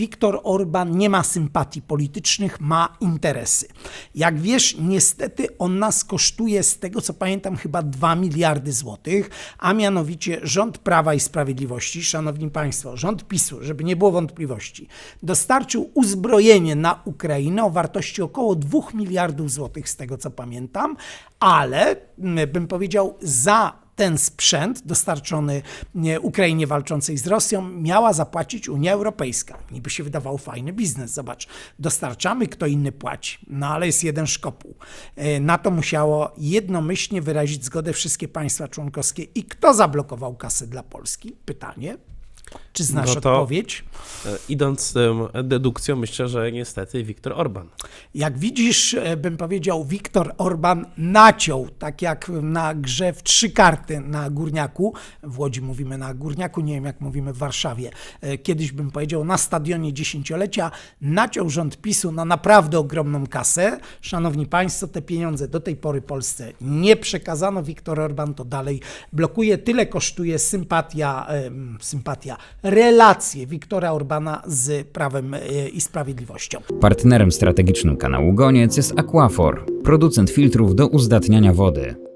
Viktor Orban nie ma sympatii politycznych, ma interesy. Jak wiesz, niestety on nas kosztuje, z tego co pamiętam, chyba 2 miliardy złotych, a mianowicie rząd Prawa i Sprawiedliwości, szanowni państwo, rząd PiSu, żeby nie było wątpliwości, dostarczył uzbrojenie na Ukrainę o wartości około 2 miliardów złotych, z tego co pamiętam, ale mm, bym powiedział, za ten sprzęt dostarczony nie, Ukrainie walczącej z Rosją miała zapłacić Unia Europejska. Niby się wydawał fajny biznes. Zobacz, dostarczamy, kto inny płaci. No ale jest jeden szkopuł. E, Na to musiało jednomyślnie wyrazić zgodę wszystkie państwa członkowskie. I kto zablokował kasę dla Polski? Pytanie. Czy znasz No to- odpowiedź? E, Idąc tą dedukcją, myślę, że niestety Viktor Orban. Jak widzisz, e, bym powiedział, Viktor Orban naciął, tak jak na grze w trzy karty na górniaku. W Łodzi mówimy na górniaku, nie wiem jak mówimy w Warszawie. E, Kiedyś bym powiedział na stadionie dziesięciolecia, naciął rząd PiSu na naprawdę ogromną kasę. Szanowni Państwo, te pieniądze do tej pory Polsce nie przekazano. Viktor Orban to dalej blokuje. Tyle kosztuje sympatia, sympatia, relacje Viktora Orbana z Prawem e, i Sprawiedliwością. Partnerem strategicznym kanału Goniec jest Aquafor, producent filtrów do uzdatniania wody.